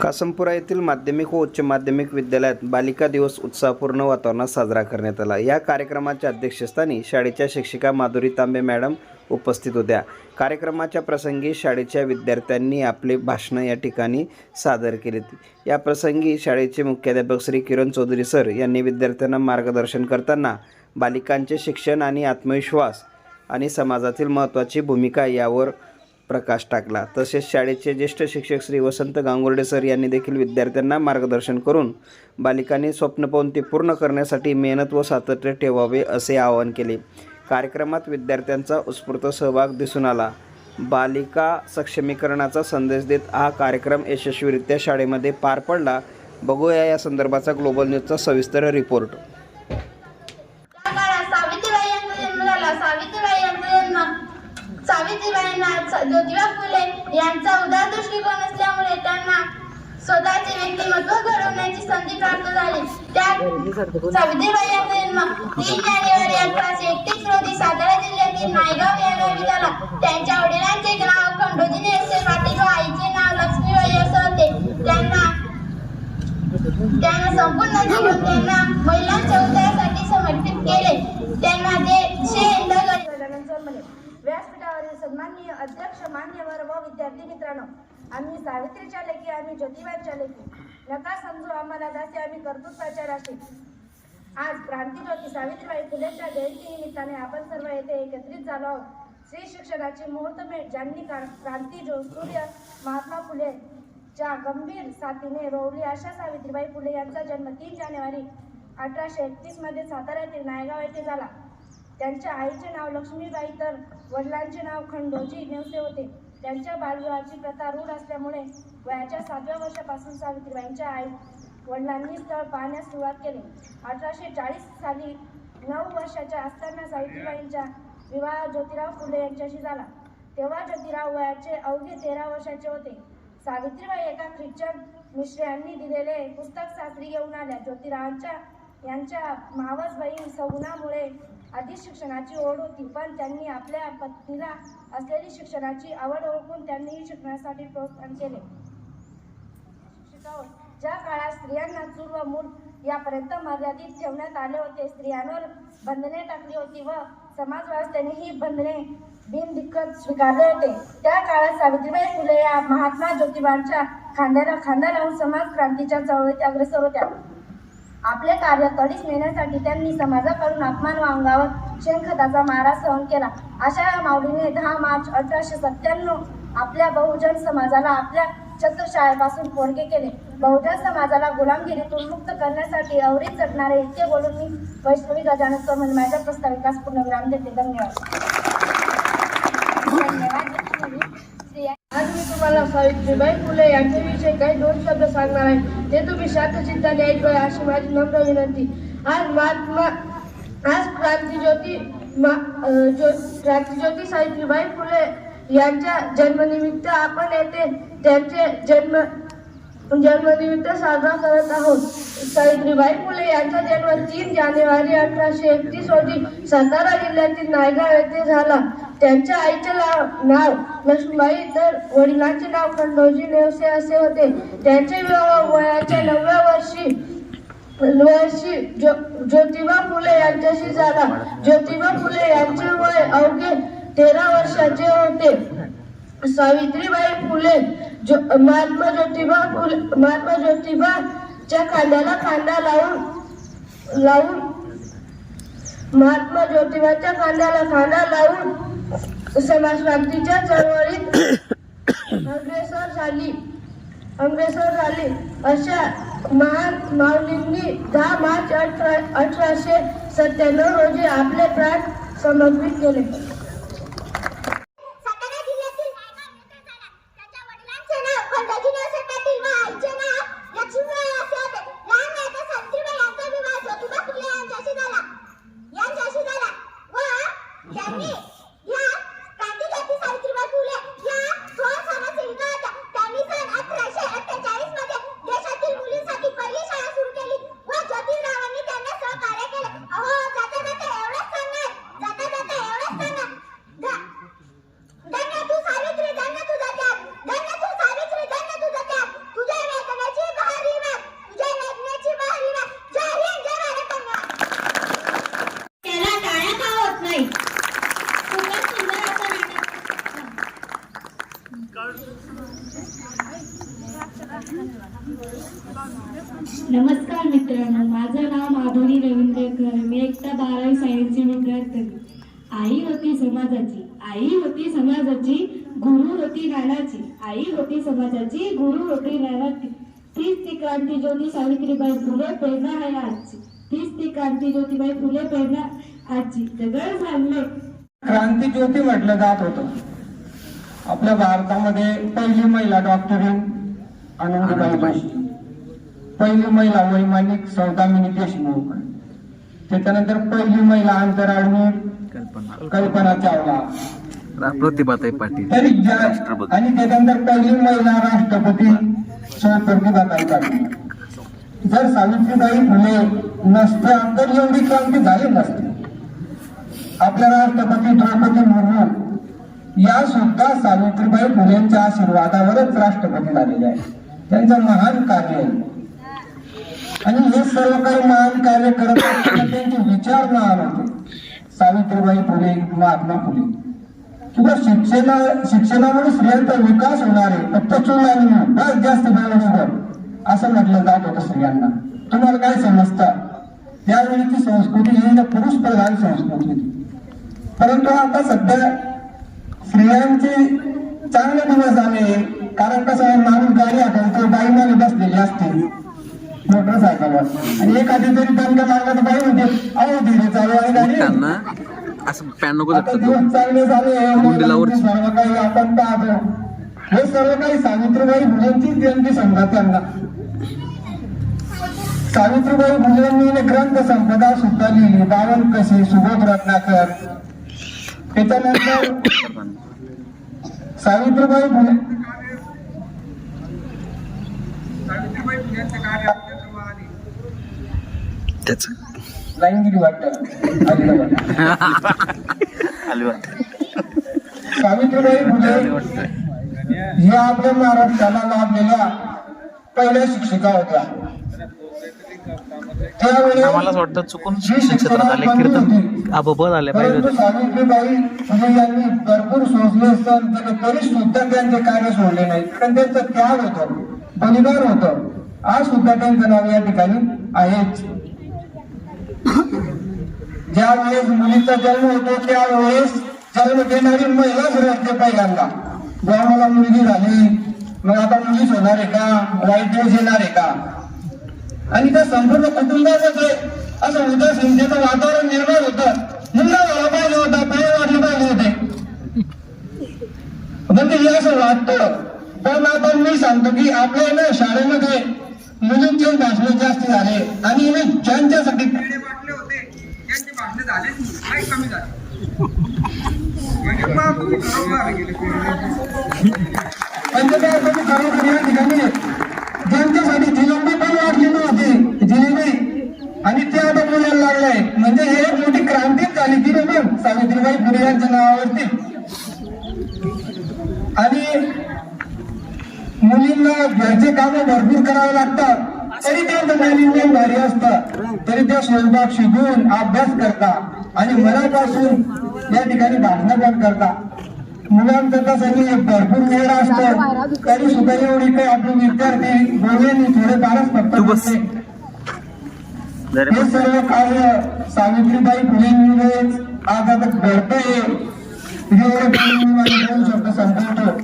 कासमपुरा येथील माध्यमिक व उच्च माध्यमिक विद्यालयात बालिका दिवस उत्साहपूर्ण वातावरणात साजरा करण्यात आला. या कार्यक्रमाच्या अध्यक्षस्थानी शाळेच्या शिक्षिका माधुरी तांबे मॅडम उपस्थित होत्या. कार्यक्रमाच्या प्रसंगी शाळेच्या विद्यार्थ्यांनी आपले भाषणं या ठिकाणी सादर केले या प्रसंगी शाळेचे मुख्याध्यापक श्री किरण चौधरी सर यांनी विद्यार्थ्यांना मार्गदर्शन करताना बालिकांचे शिक्षण आणि आत्मविश्वास आणि समाजातील महत्त्वाची भूमिका यावर प्रकाश टाकला. तसेच शाळेचे ज्येष्ठ शिक्षक श्री वसंत गांगुर्डे सर यांनी देखील विद्यार्थ्यांना मार्गदर्शन करून बालिकांनी स्वप्न पाहून ते पूर्ण करण्यासाठी मेहनत व सातत्य ठेवावे असे आवाहन केले. कार्यक्रमात विद्यार्थ्यांचा उत्स्फूर्त सहभाग दिसून आला. बालिका सक्षमीकरणाचा संदेश देत हा कार्यक्रम यशस्वीरित्या शाळेमध्ये पार पडला. बघूया या संदर्भाचा ग्लोबल न्यूजचा सविस्तर रिपोर्ट. सावित्रीबाई सावित्रीबाईंना ज्योतिबा फुले यांचा उदार दृष्टिकोन असल्यामुळे त्यांना स्वतःचे व्यक्तिमत्व घडवण्याची संधी प्राप्त झाली. त्या सावित्रीबाई यांचा जन्म तीन जानेवारी अठराशे एकतीस रोजी सातारा जिल्ह्यातील नायगाव या गावी झाला त्यांच्या वडिलांचे नाव खंडोजी नेरसे पाटील व आईचे नाव लक्ष्मीबाई असं होते त्यांना त्यांना संपूर्ण जीवन त्यांना महिलांच्या उद्धारासाठी समर्पित केले त्यांना ते शेण दगड जन्मले व्यासपीठावरील सन्माननीय अध्यक्ष मान्यवर व विद्यार्थी मित्रांनो आम्ही सावित्रीच्या लेखी आम्ही ज्योतिबाच्या लेखी. नका समजू आम्हाला दासे आम्ही कर्तृत्वाच्या राशी आज क्रांतीज्योती सावित्रीबाई फुलेच्या जयंती निमित्ताने आपण सर्व येथे एकत्रित झालो आहोत. श्री शिक्षणाची मुहूर्तमेढ ज्यांनी क्रा- क्रांती जो सूर्य महात्मा फुले च्या गंभीर साथीने रोवली अशा सावित्रीबाई फुले यांचा जन्म तीन जानेवारी अठराशे एकतीसमध्ये साताऱ्यातील नायगाव येथे झाला. त्यांच्या आईचे नाव लक्ष्मीबाई तर वडिलांचे नाव खंडोजी नेवसे होते. त्यांच्या बालविवाहाची प्रथा रूढ असल्यामुळे वयाच्या सातव्या वर्षापासून सावित्रीबाईंच्या आई वडिलांनी स्थळ पाहण्यास सुरुवात केली. अठराशे चाळीस साली नऊ वर्षाच्या असताना सावित्रीबाईंचा विवाह ज्योतिराव फुले यांच्याशी झाला. तेव्हा ज्योतिराव वयाचे अवघे तेरा वर्षाचे होते. सावित्रीबाई एका ख्रिश्चन मिश्र यांनी दिलेले पुस्तक सासरी घेऊन आल्या. ज्योतिरावांच्या यांच्या मावस बहीण सगुणामुळे आधी शिक्षणाची ओढ होती. पण त्यांनी आपल्या पत्नीला असलेली शिक्षणाची आवड ओळखून त्यांनीही शिक्षणासाठी प्रोत्साहन केले. ज्या काळात स्त्रियांना चूल व मूल यापर्यंत मर्यादित ठेवण्यात आले होते स्त्रियांवर बंधने टाकली होती व समाज व्यवस्थेने ही बंधने बिनदिक्कत स्वीकारले होते. त्या काळात सावित्रीबाई फुले या महात्मा ज्योतिबांच्या खांद्याला खांदा लावून समाज क्रांतीच्या चळवळीत अग्रसर होत्या. आपले कार्य तडीस नेण्यासाठी त्यांनी समाजाकडून अपमान व अंगावर शेणखताचा मारा सहन केला. अशा या माऊलीने दहा मार्च अठराशे सत्त्याण्णव आपल्या बहुजन समाजाला आपल्या छत्रशाळेपासून पोरगे केले. बहुजन समाजाला गुलामगिरीतून मुक्त करण्यासाठी अवरीत चटणारे इतके बोलून मी वैष्णवी गजानन माझ्या प्रस्ताविकास पूर्णविराम देते. धन्यवाद धन्यवाद लक्ष्मी. स्त्रिया आज मी तुम्हाला सावित्रीबाई फुले यांच्याविषयी काही दोन शब्द सांगणार आहे ते तुम्ही शांतचित्ताने ऐकूया अशी माझी नम्र विनंती. आज महात्मा आज क्रांतीज्योती मा- ज्यो- क्रांतीज्योती सावित्रीबाई फुले यांच्या जन्मनिमित्त आपण येथे त्यांचे जन्म जन्मनिमित्त साजरा करत आहोत. सावित्रीबाई फुले यांचा जन्म तीन जानेवारी अठराशे एकतीस रोजी सातारा जिल्ह्यातील नायगाव येथे झाला. त्यांच्या आईचे नाव नाव लक्ष्मीबाई तर वडिलांचे नाव खंडोजी नेवसे असे होते. त्यांचे विवाह वयाच्या नवव्या वर्षी वर्षी जो ज्योतिबा फुले यांच्याशी झाला. ज्योतिबा फुले यांचे वय अवघे तेरा वर्षाचे होते. सावित्रीबाई फुले जो महात्मा ज्योतिबा फुले महात्मा ज्योतिबाच्या खांद्याला खांदा लावून लावून महात्मा ज्योतिबाच्या खांद्याला खांदा लावून समाजक्रांतीच्या चळवळीत अग्रेसर झाली. अग्रेसर झाली. अशा महान माऊलींनी दहा मार्च अठरा अठराशे सत्त्याण्णव रोजी आपले प्राण समर्पित केले सातारा जिल्ह्यातील नायगाव येथे झाला. त्याच्या वडिलांचे नाव खंडोजी नेवसे पाटील व आईचे नाव लक्ष्मीबाई असे होते. लहान वयात सावित्रीबाई यांचा विवाह ज्योतिबा फुले यांच्याशी झाला. यांच्याशी झाला. व त्यांनी या क्रांतीज्योती सावित्रीबाई फुले या थोर समाजसेविका होत्या. त्यांनी सन 1848 मध्ये देशातील मुलींसाठी पहिली शाळा सुरू केली व ज्योतिरावांनी त्यांना सहकार्य केले. अहो, जाता जाता एवढंच सांगणार, जाता जाता एवढंच सांगणार नमस्कार मित्रांनो माझं नाव माधुरी रवींद्रकर. मी एकटा बारावी सायन्सची विद्यार्थी. आई होती समाजाची. आई होती समाजाची गुरु होती ज्ञानाची आई होती समाजाची गुरु होती ज्ञानाची तीच ती क्रांती ज्योती सावित्रीबाई फुले प्रेरणा आहे आजची. तीच ती क्रांती ज्योतिबाई फुले प्रेरणा आजची. जगळ झाले क्रांती ज्योती म्हटलं जात होतं. आपल्या भारतामध्ये पहिली महिला डॉक्टरीन आनंदीबाई जोशी पहिली महिला वैमानिक सौदामिनी देशमुख त्याच्यानंतर पहिली महिला अंतराळवीर कल्पना. चावला. प्रतिभाताई पाटील. आणि त्याच्यानंतर पहिली महिला राष्ट्रपती सौ प्रतिभाताई पाटील. जर सावित्रीबाई फुले नसत्या तर एवढी क्रांती झाली नसती. आपल्या राष्ट्रपती द्रौपदी मुर्मू या सुद्धा सावित्रीबाई फुलेंच्या आशीर्वादावरच राष्ट्रपती झालेल्या आहेत. त्यांचं महान कार्य आहे. आणि हे सर्व काही महान कार्य करत असताना त्यांचे विचार महान होते. सावित्रीबाई फुले महात्मा फुले. किंवा शिक्षणा शिक्षणामुळे स्त्रियांचा विकास होणार आहे फक्त चूल आणि बस जास्त बेरोजगार असं म्हटलं जात होतं स्त्रियांना. तुम्हाला काय समजतं? त्यावेळीची संस्कृती ही पुरुष प्रधान संस्कृती होती. परंतु आता सध्या स्त्रियांचे चांगले दिवस आले कारण कसं आहे माणूस गाडी आठवतो बाई बसलेली असते. मोटरसायकलवर आणि एखादी तरी दंड लागला तर बाई अहो धीरे चालू आहे गाडी. असं पॅन नको आता जात दिवस चांगले झाले वर- सर्व काही आपण पाहतो. हे सर्व काही सावित्रीबाई फुलेंची जयंती त्यांना. सावित्रीबाई फुलेंनी ग्रंथ संपदा सुद्धा लिहिली. बावन कसे सुबोध रत्नाकर. त्याच्यानंतर सावित्रीबाई फुले सावित्रीबाई फुलेंचं कार्य. त्याच. लाईनगिरी वाटतं. सावित्रीबाई फुले ह्या आपल्या महाराष्ट्राला लाभलेल्या पहिल्या शिक्षिका होत्या. आम्हालाच वाटतं चुकून क्षेत्रात आले कीर्तन. आबोबत आले पाहिजे सावित्रीबाई फुले यांनी भरपूर सोसले असतात तरी- तरी सुद्धा त्यांचे कार्य सोडले नाही. कारण त्यांचं त्याग होतं बलिदान होतं. आज सुद्धा त्यांचं नाव या ठिकाणी आहेच. ज्या वेळेस मुलीचा जन्म होतो त्यावेळेस जन्म देणारी महिलाच रडते पहिल्यांदा. जेव्हा मला मुलगी झाली. मग आता मुलीच होणार आहे का? वाईट दिवस येणार आहे का? आणि त्या संपूर्ण कुटुंबाच असं उदासीनतेचं वातावरण निर्माण होतं मुलगा झाला पाहिजे होता पाय वाढले पाहिजे होते. म्हणजे हे असं वाटतं. पण आता मी सांगतो की आपल्या ना शाळेमध्ये मुलींचे भाषण जास्त झाले आणि ज्यांच्यासाठी पेढे वाटले झाले काही कमी झाले म्हणजे मग तुम्ही घरोघर गेले म्हणजे या ठिकाणी ज्यांच्यासाठी जिलंबी पण वाढलेली नव्हती जिलेबी आणि ते आता बोलायला लागलाय. म्हणजे हे एक मोठी क्रांतीच झाली ती रे मग सावित्रीबाई फुले यांच्या नावावरती. आणि मुलींना घरचे कामं भरपूर करावे लागतात. तरी त्यांचं मॅनेजमेंट भारी असतं तरी त्या स्वयंपाक शिकून अभ्यास करता आणि मनापासून या ठिकाणी भाषणं पण करता. मुलांचं तसं नाही भरपूर वेळ असतं तरी सुद्धा एवढी काही आपले विद्यार्थी बोलले थोडे फारच फक्त बोलते. हे सर्व कार्य सावित्रीबाई फुलेंमुळेच आज आता घडतंय. एवढं दोन शब्द संपवतो.